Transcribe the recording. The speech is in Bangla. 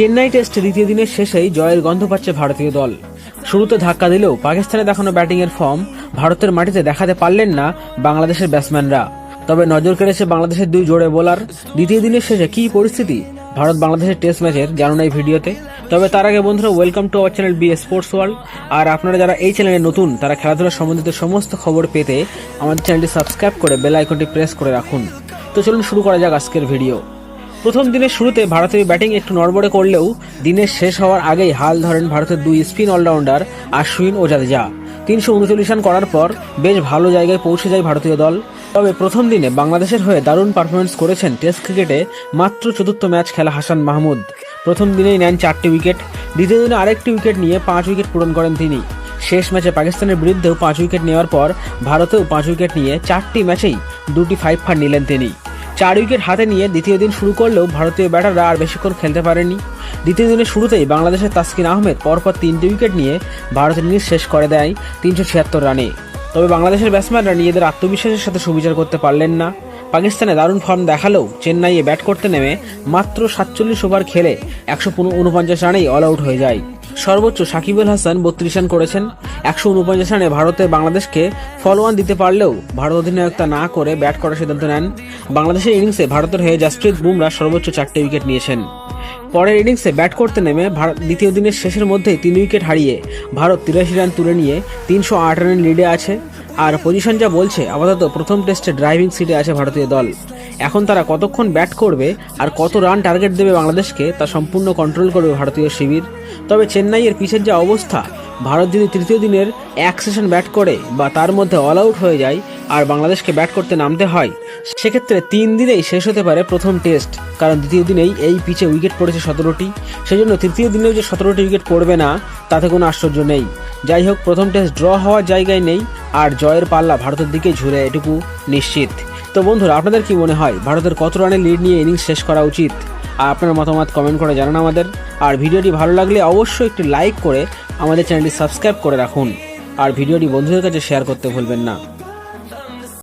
চেন্নাই টেস্ট দ্বিতীয় দিনের শেষেই জয়ের গন্ধ পাচ্ছে ভারতীয় দল। শুরুতে ধাক্কা দিলেও পাকিস্তানে দেখানো ব্যাটিংয়ের ফর্ম ভারতের মাটিতে দেখাতে পারলেন না বাংলাদেশের ব্যাটসম্যানরা। তবে নজর কেড়েছে বাংলাদেশের দুই জোড়ে বোলার। দ্বিতীয় দিনের শেষে কী পরিস্থিতি? ভারত বাংলাদেশের টেস্ট ম্যাচের জানুন এই ভিডিওতে। তবে তার আগে বন্ধুরা welcome to our channel B sports world আর আপনারা যারা এই চ্যানেলে নতুন, তারা খেলাধুলা সম্বন্ধিত সমস্ত খবর পেতে আমাদের চ্যানেলটি সাবস্ক্রাইব করে বেল আইকনটি প্রেস করে রাখুন। তো চলুন শুরু করা যাক আজকের ভিডিও প্রথম দিনের শুরুতে ভারতের ব্যাটিং একটু নড়বড়ে করলেও দিনের শেষ হওয়ার আগেই হাল ধরেন ভারতের দুই স্পিন অলরাউন্ডার আশ্বিন ও জাদেজা। তিনশো উনচল্লিশ রান করার পর বেশ ভালো জায়গায় পৌঁছে যায় ভারতীয় দল। তবে প্রথম দিনে বাংলাদেশের হয়ে দারুণ পারফরমেন্স করেছেন টেস্ট ক্রিকেটে মাত্র চতুর্থ ম্যাচ খেলা হাসান মাহমুদ। প্রথম দিনেই নেন চারটি উইকেট। দ্বিতীয় দিনে আরেকটি উইকেট নিয়ে পাঁচ উইকেট পূরণ করেন তিনি। শেষ ম্যাচে পাকিস্তানের বিরুদ্ধেও পাঁচ উইকেট নেওয়ার পর ভারতেও পাঁচ উইকেট নিয়ে চারটি ম্যাচেই দুটি ফাইভ ফার নিলেন তিনি। চার উইকেট হাতে নিয়ে দ্বিতীয় দিন শুরু করলেও ভারতীয় ব্যাটাররা আর বেশিক্ষণ খেলতে পারেনি দ্বিতীয় দিনের শুরুতেই বাংলাদেশের তাসকিন আহমেদ পরপর তিনটি উইকেট নিয়ে ভারতের ইনিংস শেষ করে দেয় তিনশো ছিয়াত্তর রানে। তবে বাংলাদেশের ব্যাটসম্যানরা নিজেদের আত্মবিশ্বাসের সাথে সুবিচার করতে পারলেন না। পাকিস্তানে দারুণ ফর্ম দেখালেও চেন্নাইয়ে ব্যাট করতে নেমে মাত্র সাতচল্লিশ ওভার খেলে একশো উনপঞ্চাশ রানেই অল আউট হয়ে যায়। সর্বোচ্চ সাকিবুল হাসান বত্রিশ রান করেছেন। একশো উনপঞ্চাশ রানে ভারতে বাংলাদেশকে ফলোয়ান দিতে পারলেও ভারত অধিনায়ক তা না করে ব্যাট করার সিদ্ধান্ত নেন। বাংলাদেশের ইনিংসে ভারতের হয়ে জাসপ্রীত বুমরা সর্বোচ্চ চারটে উইকেট নিয়েছেন। পরের ইনিংসে ব্যাট করতে নেমে ভারত দ্বিতীয় দিনের শেষের মধ্যেই তিন উইকেট হারিয়ে ভারত তিরাশি রান তুলে নিয়ে তিনশো আট রানের লিডে আছে। আর পজিশন যা বলছে, আপাতত প্রথম টেস্টে ড্রাইভিং সিটে আছে ভারতীয় দল। এখন তারা কতক্ষণ ব্যাট করবে আর কত রান টার্গেট দেবে বাংলাদেশকে, তা সম্পূর্ণ কন্ট্রোল করবে ভারতীয় শিবির। তবে চেন্নাইয়ের পিছের যা অবস্থা, ভারত যদি তৃতীয় দিনের এক সেশন ব্যাট করে বা তার মধ্যে অল আউট হয়ে যায় আর বাংলাদেশকে ব্যাট করতে নামতে হয়, সেক্ষেত্রে তিন দিনেই শেষ হতে পারে প্রথম টেস্ট কারণ দ্বিতীয় দিনেই এই পিচে উইকেট পড়েছে সতেরোটি। সেজন্য তৃতীয় দিনেও যে সতেরোটি উইকেট পড়বে না, তাতে কোনো আশ্চর্য নেই। যাই হোক, প্রথম টেস্ট ড্র হওয়ার জায়গায় নেই, আর জয়ের পাল্লা ভারতের দিকে ঝুলে এটুকু নিশ্চিত। তো বন্ধুরা, আপনাদের কি মনে হয়, ভারতের কত রানের লিড নিয়ে ইনিংস শেষ করা উচিত? আর আপনার মতামত কমেন্ট করে জানান আমাদের। আর ভিডিওটি ভালো লাগলে অবশ্যই একটি লাইক করে আমাদের চ্যানেলটি সাবস্ক্রাইব করে রাখুন। আর ভিডিওটি বন্ধুদের কাছে শেয়ার করতে ভুলবেন না।